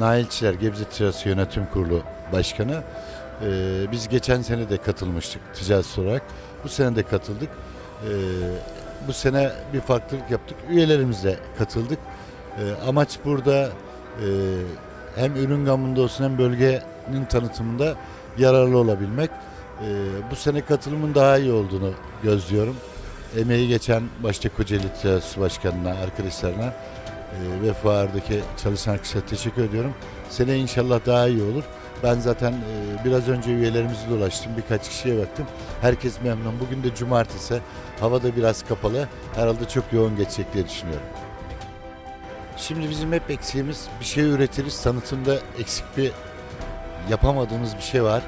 Nail Çiler Gebze Ticareti Yönetim Kurulu Başkanı. E, biz geçen sene de katılmıştık ticaret olarak. Bu sene de katıldık. E, bu sene bir farklılık yaptık. Üyelerimizle katıldık. E, amaç burada e, hem ürün gamında olsun hem bölgenin tanıtımında yararlı olabilmek. E, bu sene katılımın daha iyi olduğunu gözlüyorum. Emeği geçen başta Kocaeli Ticaret Başkanı'na, arkadaşlarına ve fuardaki çalışan arkadaşlara teşekkür ediyorum. Sene inşallah daha iyi olur. Ben zaten e, biraz önce üyelerimizi dolaştım. Birkaç kişiye baktım. Herkes memnun. Bugün de cumartesi. Hava da biraz kapalı. Herhalde çok yoğun geçecek diye düşünüyorum. Şimdi bizim hep eksiğimiz bir şey üretiriz. Tanıtımda eksik bir yapamadığımız bir şey var.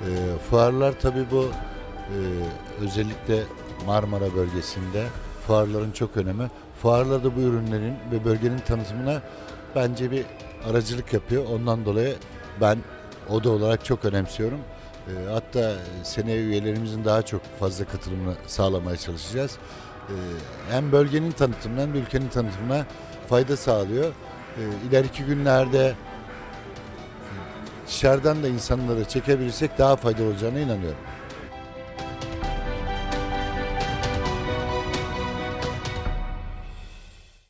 E, fuarlar tabii bu e, özellikle Marmara bölgesinde fuarların çok önemi. Fuarlar da bu ürünlerin ve bölgenin tanıtımına bence bir aracılık yapıyor. Ondan dolayı ben oda olarak çok önemsiyorum. E, hatta seneye üyelerimizin daha çok fazla katılımını sağlamaya çalışacağız. E, hem bölgenin tanıtımına hem de ülkenin tanıtımına fayda sağlıyor. E, ileriki günlerde dışarıdan da insanları çekebilirsek daha faydalı olacağına inanıyorum.